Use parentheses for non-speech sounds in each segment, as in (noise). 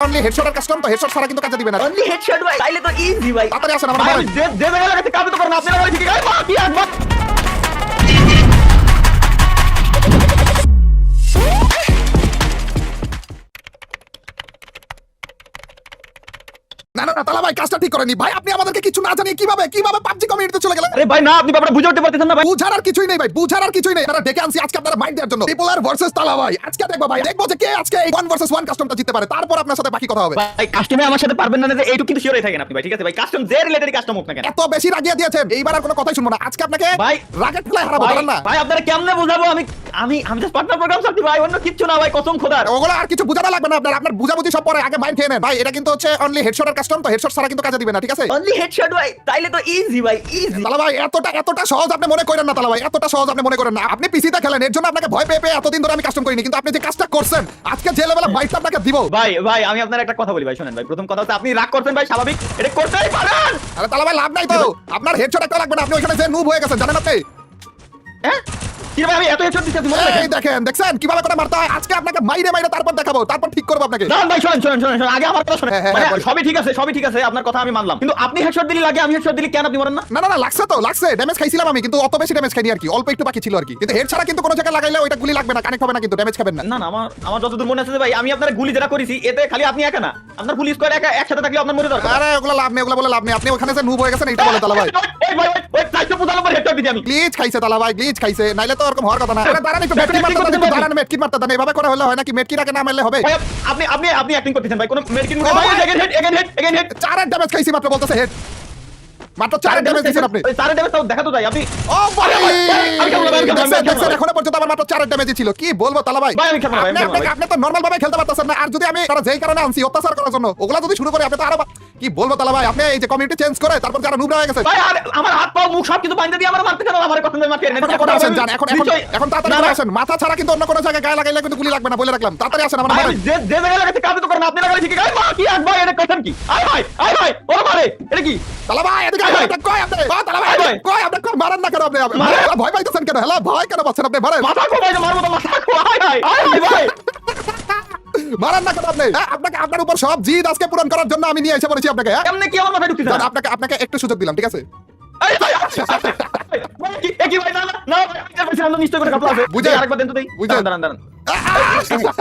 Only হেডশটের custom তো headshot ছাড়া কিন্তু কাজে দিবে না। অনলি হেডশট ভাই তাইলে তো ইজি ভাই। তাড়াতাড়ি আসেন আমার ভাই মারেন। আমি দে- দেবে গেলে কাছে কাজ তো করেন আপনারা বলে ঠিক আছে বাকি একবার না না না তালা ভাই কাজটা ঠিক করেনি ভাই আপনি আমাদেরকে কিছু না জানিয়ে কীভাবে কীভাবে পাবজি কমিউনিটিতে চলে গেলেন? আরে ভাই না আপনি ব্যাপারটা বুঝে উঠতে পারতেছেন না ভাই। বুঝার আর কিছুই নেই ভাই বুঝার আর কিছুই নেই। আপনারা ডেকে আনছি আজকে আপনারা মাইন্ড দেওয়ার জন্য। ভার্সেস তালা ভাই আজকে দেখব ভাই দেখব যে কে আজকে এই ভার্সেস কাস্টমটা জিততে পারে। তারপর আপনার সাথে বাকি কথা হবে। ভাই কাস্টমে আমার সাথে পারবেন না যে এইটুকু কিন্তু শিওর থাকেন আপনি ভাই ঠিক আছে ভাই? কাস্টম যে রিলেটেড কাস্টম হোক না কেন। এত বেশি রাগিয়ে দিয়েছেন এইবার আর কোনো কথাই শুনব না। আজকে আপনাকে ভাই, রাগেট হারাবো ভাই না? ভাই আপনারা কেমনে বুঝাবো? আমি আমি আমি জাস্ট পার্টনার প্রোগ্রাম চাচ্ছি ভাই অন্য কিচ্ছু না ভাই কসম খোদার। ওগুলো আর কিছু বুঝানো লাগবে না আপনার আপনার বুঝাবুঝি সব পরে আগে মাইন্ড খেয়ে নেন। ভাই এটা কিন্তু হচ্ছে অনলি হেডশটের কাস্টম তো হেডশট ছাড়া কিন্তু কাজে দিবে না ঠিক আছে? অনলি হেডশট ভাই। তাইলে তো ইজি ভাই ইজি তালা ভাই এতটা এতটা সহজ আপনি মনে করেন না তালা ভাই এতটা সহজ আপনি মনে করেন না। আপনি পিসিতে খেলেন এর জন্য আপনাকে ভয় পেয়ে পেয়ে এতদিন ধরে আমি কাস্টম করিনি কিন্তু আপনি যে কাজটা করছেন আজকে যে লেভেলে বাইকটা আপনাকে দিব। ভাই ভাই আমি আপনার একটা কথা বলি ভাই শুনেন ভাই। প্রথম কথা হচ্ছে আপনি রাগ করবেন ভাই স্বাভাবিক। এটা করতেই পারেন! আরে তালা ভাই লাভ নাই তো। আপনার হেডশট একটা লাগবে না আপনি ওইখানে যে নুব হয়ে গেছেন জানেন আপনি? হ্যাঁ? ভাই আমি এত হেডশট দিচ্ছি মনে রাখেন দেখেন দেখছেন? কীভাবে করে মারতে হয়? আজকে আপনাকে মাইরে মাইরে তারপর দেখাবো তারপর ঠিক করব আপনাকে। দাঁড়ান ভাই শোনেন শোনেন শোনেন শোনেন, আগে আমার কথা শোনেন। মানে সবই ঠিক আছে সবই ঠিক আছে আপনার কথা আমি মানলাম। কিন্তু আপনি হেডশট দিলি লাগে আমি হেডশট দিলি কেন আপনি মরেন না। না না না লাগছে তো লাগছে ড্যামেজ খাইছিলাম আমি কিন্তু অত বেশি ড্যামেজ খাইনি আর কি অল্প একটু বাকি ছিল আর কি। কিন্তু হেড ছাড়া কিন্তু কোনো জায়গায় লাগাইলে ওইটা গুলি লাগবে না কানেক্ট হবে না কিন্তু ড্যামেজ খাবেন না। না না আমার আমার যতদূর মনে আছে ভাই আমি আপনার গুলি যেটা করেছি এতে খালি আপনি একা না। আপনার পুলিশ স্কোয়াড একা একসাথে থাকলে আপনার মরে দরকার? আরে ওগুলা লাভ নেই ওগুলা বলে লাভ নেই। আপনি ওখানে যে নুব হয়ে গেছেন এটা বলে তালা ভাই। ওই ভাই ওই চাইছো পুজা নম্বর হেডশট দিছি আমি। গ্লিচ খাইছে তালা ভাই গ্লিচ খাইছে। নাইলে তো এরকম হওয়ার কথা না। আরে দাঁড়ান একটু মেটকি মারতে দাঁড়ান একটু দাঁড়ান মেটকি মারতে দাঁড়ান। এভাবে করে হলে হয় নাকি মেটকি রাখে না মারলে হবে? আপনি আপনি আপনি অ্যাক্টিং করতেছেন ভাই। কোন মেটকি ভাই। Again head again head again head চারের ড্যামেজ খাইছি মাত্র বলতেছে হেড মাত্র চারের ড্যামেজ দিয়েছেন আপনি। ড্যামেজ তাও দেখা তো ও ভাই! দেখছেন এখনও পর্যন্ত আমার মাত্র ছিল। কি বলব তালা ভাই? আমি আপনি তো নরমাল ভাবে খেলতে পারতেছেন না আর যদি আমি তারা যেই কারণে আনছি অত্যাচার করার জন্য ওগুলা যদি শুরু করে আপনি তো আরও কি বলব তালা ভাই? আপনি এই যে কমিউনিটি চেঞ্জ করে তারপর যারা নুবরা হয়ে গেছে। ভাই আর আমার হাত পা মুখ সব কিছু বাইন্ধে দিয়ে আমার মারতে কেন? আমার কথা মারতে এখন এখন আসেন এখন এখন এখন তাড়াতাড়ি না, না। আসেন। মাথা ছাড়া কিন্তু অন্য কোনো জায়গায় গায়ে লাগাইলে কিন্তু গুলি লাগবে না বলে রাখলাম। তাড়াতাড়ি আসেন আমার ভাই, মারেন যে যে জায়গায় লাগাতে কাজ তো করেন আপনি লাগালে ঠিক আছে ভাই, কি এক ভাই এটা কথা কি? আয় ভাই আয় ভাই ও মারে। এটা কি? তালা ভাই এদিকে ভাই। আসেন, আপনি কই আপনি? ও তালা ভাই? ভাই, ভাই। কই আপনি? কই মারেন না কেন আপনি? ভয় পাইতেছেন কেন? হ্যালো ভয় কেন পাচ্ছেন আপনি? মারেন। মাথা ভাই মারবো তো মাথা খো আয় ভাই আয় ভাই ভাই। (laughs) মারেন না কেন আপনি হ্যাঁ, আপনাকে আপনার উপর সব জিদ আজকে পূরণ করার জন্য আমি নিয়ে এসে পড়েছি আপনাকে হ্যাঁ? কেমনে কি আমার মাথায় ঢুকতেছে আপনাকে আপনাকে একটু সুযোগ দিলাম ঠিক আছে কি- ভাই, না, না, না, আমি আর বলছিলাম তো নিশ্চয় করে কাপড় আছে। বুঝে- আরেকবার দেন তো দেই। বুঝে- দাঁড়ান, দাঁড়ান, দাঁড়ান।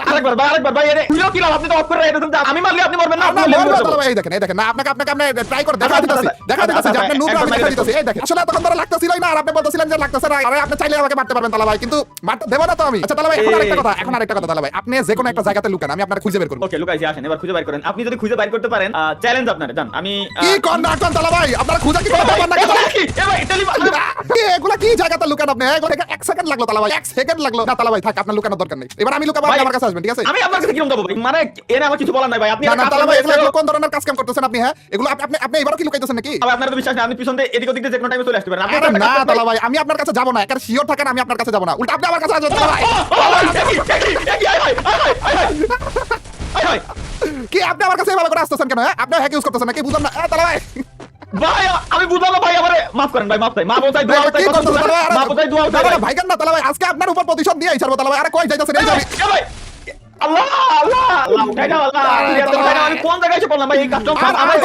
আরেকবার, ভাই, আরেকবার, ভাই, এরে, খুলেও কি লাভ? আপনি তো করে যে আমি মারলে আপনি মরবেন না, আপনি আপনার মরলে আমি মরবে মরবো। তালা ভাই, দেখেন এই দেখেন না আপনাকে আপনাকে আপনি ট্রাই করে দেখা দিতেছি দেখা দিতেছি যে আপনি নুব আমি দেখা দিতেছি এই দেখেন আসলে তখন ধরে লাগতেছিলই না আর আপনি বলতেছিলেন যে লাগতেছে না আরে আপনি চাইলে আমাকে মারতে পারবেন তালা ভাই কিন্তু মারতে দেবো না তো আমি আচ্ছা তালা ভাই এখন আরেকটা কথা এখন আরেকটা কথা তালা ভাই আপনি যে কোনো একটা জায়গাতে লুকান আমি খুঁজে বের করব ওকে লুকাইছি আসেন এবার খুঁজে বাইর করেন আপনি যদি খুঁজে বাইর করতে পারেন চ্যালেঞ্জ আপনার জান আমি কি কর না কর তালা ভাই আপনার খুঁজে কি করে ব্যাপার না এ কেন? ভাই, কি? এ ভাই, টেলিফোন- কি এগুলা কি জায়গাতে লুকান আপনি? থেকে এক সেকেন্ড লাগল তালা ভাই এক সেকেন্ড লাগল। না তালা ভাই থাক আপনার লুকানোর দরকার নেই। এবার আমি লুকাবো আপনি আমার কাছে আসবেন ঠিক আছে? আমি আপনার কাছে কীরকম যাব ভাই? মানে এনে আমার কিছু বলার নাই ভাই। আপনি না না তালা ভাই এগুলো কোন ধরনের কাজ কাম করতেছেন আপনি হ্যাঁ? এগুলো আপনি আপনি- এবারও কি লুকাইতেছেন নাকি? আপনার তো বিশ্বাস নেই আপনি পিছন দিয়ে এদিক ওদিক যে কোনো টাইমে চলে আসতে পারেন না তালা ভাই আমি আপনার কাছে যাব না একার শিওর থাকেন আমি আপনার কাছে যাব না। উল্টা আপনি আমার কাছে আসবেন তালা ভাই। কি আপনি আমার কাছে এভাবে করে আসতেছেন কেন হ্যাঁ? আপনি হ্যাক ইউজ করতেছেন নাকি? বুঝলাম না। তালা ভাই ভাই, আমি বুঝলাম ভাই, আমারে মাফ করেন ভাই, মাফ চাই। মাফ চাই, দোয়া চাই, মা ভাই? দোয়া চাই, ভাই, ভাই। ভাইগান তালা ভাই আজকে আপনার উপর প্রতিশোধ দিয়ে ছাড়বো তালা ভাই আরে কই যাইতাছেন এই যাবে ভাই, ভাই, আল্লাহ, আল্লাহ, আল্লাহ, উঠাই দাও, আল্লাহ, আরে, উঠাই দাও। আমি কোন জায়গায় এসে পড়লাম ভাই, এই আমার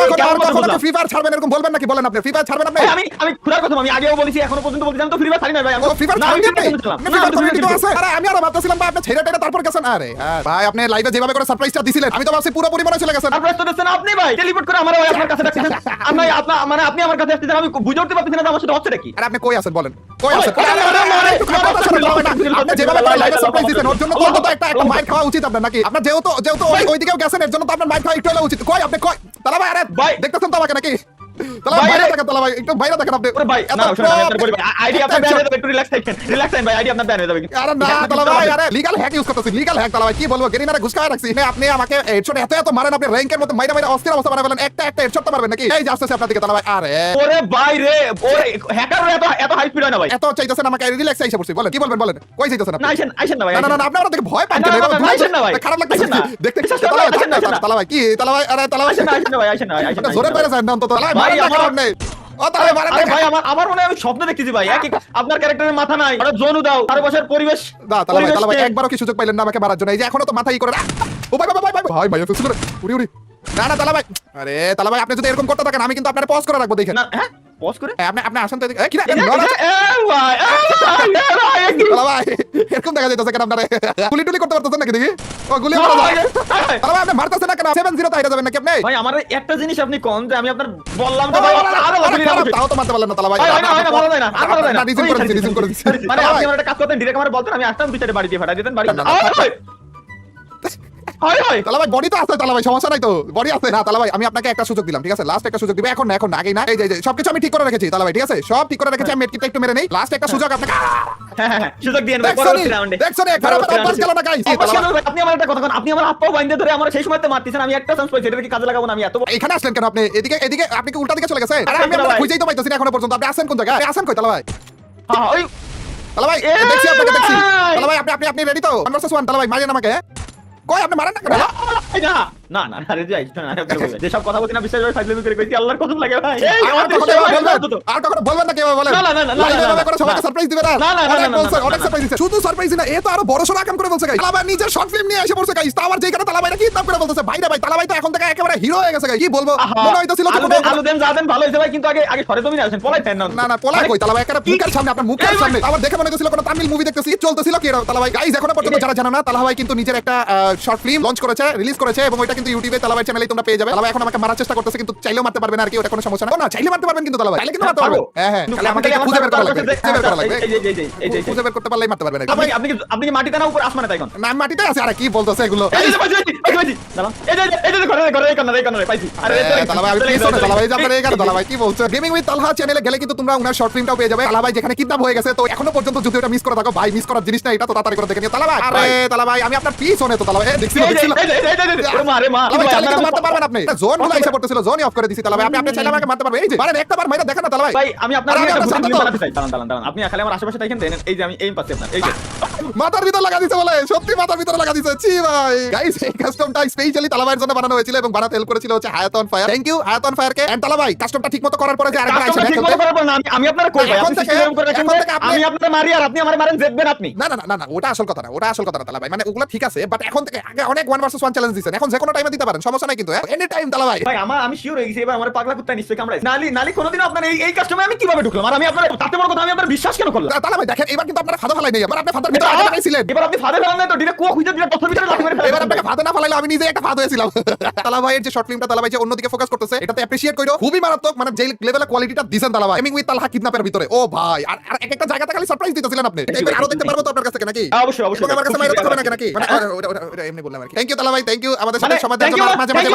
কথা ফ্রি ফায়ার ছাড়বেন এরকম বলবেন নাকি? বলেন আপনি ফ্রি ফায়ার ছাড়বেন আপনি? আমি আমি কথা আমি আগেও বলেছি এখনও পর্যন্ত বলছি তো ফ্রি ফায়ার ছাড়ি না ভাই আমি ফ্রি ফায়ার আপনি। আপনি না, free আছে? আরে আমি আরও ভাবতেছিলাম ভাই আপনি ছেড়ে টেড়ে তারপর গেছেন। আরে ভাই আপনি লাইভে যেভাবে করে সারপ্রাইজটা দিছিলেন আমি তো ভাবছি মনে চলে গেছেন। তো দেখছেন আপনি ভাই টেলিপোর্ট করে আমার ওই আপনার কাছে ডাকতেছেন আপনি আপনার মানে আপনি আমার কাছে আসতেছেন আমি বুঝে উঠতে পারতেছি না যে আমার সাথে হচ্ছে নাকি আরে আপনি কই আছেন বলেন? কই আছেন? আরে, আপনি যেভাবে লাইভে সারপ্রাইজ দিছেন ওর জন্য তো একটা একটা মাইর খাওয়া উচিত আপনার নাকি? আপনার যেহেতু যেহেতু ওই ওইদিকেও গেছেন এর জন্য তো আপনার মাইক খাওয়া একটু হলে উচিত। কই আপনি কই? তারা ভাই আরে ভাই। দেখতেছেন তো আমাকে নাকি? তালা বাইরে আরে- তালা ভাই একটু বাইরে দেখেন আপনি। ওরে ভাই এত না শুনুন আমি আপনার pro- আইডি আপনার ব্যান হয়ে যাবে একটু রিল্যাক্স থাকেন রিল্যাক্স থাকেন ভাই আইডি আপনার ব্যান হয়ে যাবে। আরে না তালা ভাই আরে লিগ্যাল হ্যাক ইউজ করতেছি লিগ্যাল হ্যাক তালা ভাই কি বলব গেরিনারে ঘুষ খাওয়া রাখছি। না আপনি আমাকে হেডশট এত এত মারেন আপনি র্যাঙ্কের মতো মাইরা মাইরা অস্থির অবস্থা বানাবেন একটা একটা হেডশট মারবেন নাকি? এই যে আপনার দিকে তালা ভাই আরে। ওরে ভাই রে ওরে হ্যাকার এত এত হাই স্পিড হয় না ভাই। এত চাইতেছেন আমাকে রিল্যাক্স আইসা পড়ছি বলেন কি বলবেন বলেন কই চাইতেছেন আপনি? না ভাই না না আপনি আমার ভয় না, ভাই। খারাপ লাগতেছে না। দেখতে বিশ্বাস তালা ভাই আইসেন না, আইসেন না। তালা ভাই কি তালা ভাই আরে তালা ভাই আইসেন না ভাই আইসেন না ভাই, আইসেন না, জোরে বাইরে যান অন্তত তালা ভাই আমার- নেই ভাই আরে ভাই আমার আমার মনে হয় আমি স্বপ্ন দেখতেছি ভাই আপনার ক্যারেক্টারের মাথা নাই আরে জোনু দাও বছর পরিবেশ না তালা ভাই ভাই একবারও কি সুযোগ পাইলেন না আমাকে মারার জন্য এই যে এখনও তো মাথাই ই করে ও ভাই ভাই ভাই ভাই ভাই ভাই উড়ি উড়ি না না তালা ভাই আরে তালা ভাই আপনি যদি এরকম করতে থাকেন আমি কিন্তু আপনার পজ করে রাখব দেখেন না হ্যাঁ পজ করে আপনি আপনি আসেন তো কি ভাই, এরকম দেখা যাইতেছে কেন আপনারে গুলি টুলি করতে পারতেছেন নাকি দেখি ও গুলি মারা যায় আপনি মারতেছেন না কেন সেভেন জিরো তাইটা যাবেন নাকি আপনি ভাই আমার একটা জিনিস আপনি কোন যে আমি আপনার বললাম তো ভাই, আরে, তাও তো মারতে পারলেন না তালা ভাই না, না, মারা না, আর মারা না। রিজিম করে দিচ্ছি, রিজিম করে দিচ্ছি। মানে আপনি আমার একটা কাজ করতেন ডিরেক্ট আমার বলতেন আমি আসতাম বিচারে বাড়ি দিয়ে ফাটা দিতেন বাড়ি। হয় হয়। তালা ভাই বডি তো আছে তালা ভাই সমস্যা নাই তো। বডি আছে। না তালা ভাই আমি আপনাকে একটা সুযোগ দিলাম ঠিক আছে? লাস্ট একটা সুযোগ দিবে এখন না এখন না না। এই যে সবকিছু আমি ঠিক করে রেখেছি তালা ভাই ঠিক আছে? সব ঠিক করে রেখেছি আমি মেটকিটা একটু মেরে নেই। লাস্ট একটা সুযোগ আপনাকে সুযোগ দিয়েন ভাই, পরবর্তী রাউন্ডে। দেখছ নি? খারাপ পরবর্তী গেল না, guys? অভ্যাস তালা গেল ভাই, আপনি আমার একটা কথা বলেন, আপনি আমার হাত পাও বাইন্ধে ধরে আমার সেই সময়তে মারতেছেন আমি একটা চান্স পাইছি এটা কি কাজে লাগাবো না আমি এত এখানে আসলেন কেন আপনি? এদিকে এদিকে আপনি কি উল্টা দিকে চলে গেছেন? আরে আমি আপনাকে খুঁজেই তো পাইতেছি না এখনও পর্যন্ত। আপনি আসেন কোন জায়গায়? আসেন কই তালা ভাই হ্যাঁ, ওই তালা ভাই দেখছি আপনাকে দেখছি। তালা ভাই আপনি আপনি আপনি রেডি তো? ওয়ান ভার্সেস ওয়ান তালা ভাই মারেন আমাকে হ্যাঁ? কই আপনি মারেন না কেন এই না না না না রে যাই শোনা, না, যেসব কথা বলছি না বিশ্বাস করে ফাইজলামি করে কইছি আল্লাহর কসম লাগে ভাই আর আমার কখনো বলবেন না তো। আর কখনো বলবেন না কেউ বলেন না, না, না, না, না, না, না, করে সবাইকে সারপ্রাইজ দিবেন না না, না, না, অনেক না, না, সারপ্রাইজ দিচ্ছে শুধু সারপ্রাইজ না এ তো আরও বড় সড় আকাম করে বলছে গাইস ভাই নিজের শর্ট ফিল্ম নিয়ে এসে পড়ছে গাইস আর যেখানে তালা ভাইরা করে বলতেছে ভাই তালা ভাই তো এখন থেকে একেবারে হিরো হয়ে গেছে guys। কি বলব মনে হইতেছিল যে আলু দেন, যা দেন, ভালো হয়েছে ভাই, কিন্তু আগে আগে সরে তুমি আসেন পলাই ফ্যান না না পোলা কই তালা ভাই মুখের সামনে আপনার মুখের সামনে আমার দেখে মনে কোনো তামিল মুভি দেখতেছি চলতেছিল কি? তালা ভাই গাইস এখনও পর্যন্ত যারা জানো না তালা ভাই কিন্তু নিজের একটা শর্ট ফিল্ম লঞ্চ করেছে রিলিজ করেছে এবং ওইটা কিন্তু ইউটিউবে তালা ভাই চ্যানেলে তোমরা পেয়ে যাবে তালা ভাই এখন আমাকে মারার চেষ্টা করতেছে কিন্তু চাইলেও মারতে পারবে না আর কি ওটা কোনো সমস্যা না না চাইলে মারতে পারবেন কিন্তু তালা ভাই চাইলে কিন্তু মারতে পারবে হ্যাঁ হ্যাঁ খালি আমাকে খুঁজে বের করা লাগবে খুঁজে বের করা লাগবে এই, এই, এই, এই, এই, এই, এই। খুঁজে বের করতে পারলেই মারতে পারবেন আর কি। আপনি কি- আপনি কি- আপনি কি মাটিতে না উপর আসমানে তাই কোন না মাটিতে আছে আরে কি বলতেছে এগুলো এই যে, পাইছি, পাইছি, পাইছি। দাঁড়ান। এই যে, এই যে, এই ঘরে, ঘরে, এই corner, এই corner, পাইছি। আরে, এ, চলে তালা ভাই, আমি চলে পিছনে, চলে তালা ভাই, এই যে আপনার এই, এই গান, কি বলছে? Gaming with তালহা চ্যানেলে গেলে কিন্তু তোমরা উনার শর্ট film টাও পেয়ে যাবে। তালা ভাই যেখানে kidnap হয়ে গেছে, তো এখনও পর্যন্ত যদি ওটা মিস করে থাকো, ভাই, মিস করার জিনিস না, এটা তো তাড়াতাড়ি করে দেখে নিও। তালা ভাই, আরে, তালা ভাই, আমি আপনার পিছনে তো, তালা ভাই, এ, দেখছিল, মারতে পারবেন আপনি। এটা গুলো এসে পড়তেছিল, zone ই করে দিছি, তালা ভাই। আপনি- আপনি চাইলে আমাকে মারতে পারবেন। এই যে, মারেন, একটা বার মাইরা দেখেন না, তালা ভাই। ভাই, আমি আপনার। দাঁড়ান, দাঁড়ান। আপনি খালি আমার আশেপাশে দেখেন এই যে আমি এই পাচ্ছি আপনার, এই যে। মাথার ভিতর লাগা দিতে বলে। সত্যি মাথার ভিতরে লাগা দিছে। ছি ভাই। গাইস এই কাস্টমটা স্পেশালি তালাবাইয়ের জন্য বানানো হয়েছিল এবং বানাতে হেল্প করেছিল হচ্ছে Hayat on fire thank you Hayat on fire K and তালাবাই কাস্টমটা ঠিকমতো করার পরে যে আরেকবার কাজটা আইসা ঠিক মতো করার পর না, আমি- আমি আপনার কই ভাই? আপনি system করে রাখেন আমি আপনার মারি আর আপনি আমার মারেন জিতবেন আপনি। না না না না ওটা আসল কথা না ওটা আসল কথা না তালাবাই মানে ওগুলো ঠিক আছে বাট এখন থেকে আগে অনেক ওয়ান ভার্সেস ওয়ান চ্যালেঞ্জ দিছেন। এখন যে কোনো টাইমে দিতে পারেন সমস্যা নাই কিন্তু এনি টাইম তালাবাই ভাই। আমার আমি শিওর হয়ে গেছি এবার আমার পাগলা কুত্তা নিশ্চয়ই কামড়াইছে। নালি নালি কোনোদিনও আপনার এই এই কাস্টমে আমি কীভাবে ঢুকলাম? আর আমি আপনার তাতে বড় কথা আমি আপনার বিশ্বাস কেন করলাম? তালাবাই দেখেন এবার কিন্তু আপনারা খাদা ফালাই নেই এবার আপনি ফাদার ভিতরে আগে লাগাই এবার আপনি ফাদে ফেলান নাই তো ডিরে কুয়া খুঁজে দিলে তথ্যের ভিতরে লাথি মেরে এবার আপনাকে ফাদে না ফালাইলে আমি নিজে একটা ফাদ হয়েছিলাম। তালাভাইয়ের যে শর্ট ফিল্মটা তালাভাই যে অন্যদিকে ফোকাস করতেছে এটাতে অ্যাপ্রিশিয়েট কইরো খুবই মারাত্মক মানে যে লেভেলের কোয়ালিটিটা দিছেন তালাভাই এমিং উইথ তালহা কিডন্যাপের ভিতরে। ও ভাই আর আর এক একটা জায়গাতে খালি সারপ্রাইজ দিতেছিলেন আপনি। এবার আরও দেখতে পারব তো আপনার কাছ নাকি? অবশ্যই অবশ্যই। আমার কাছে মাইরা হবে নাকি? নাকি মানে ওটা- ওটা- ওটা- ওটা এমনি বললাম আর কি। থ্যাংক ইউ তালাভাই থ্যাংক ইউ আমাদের সাথে মানে, সময় দেওয়ার জন্য মাঝে মাঝে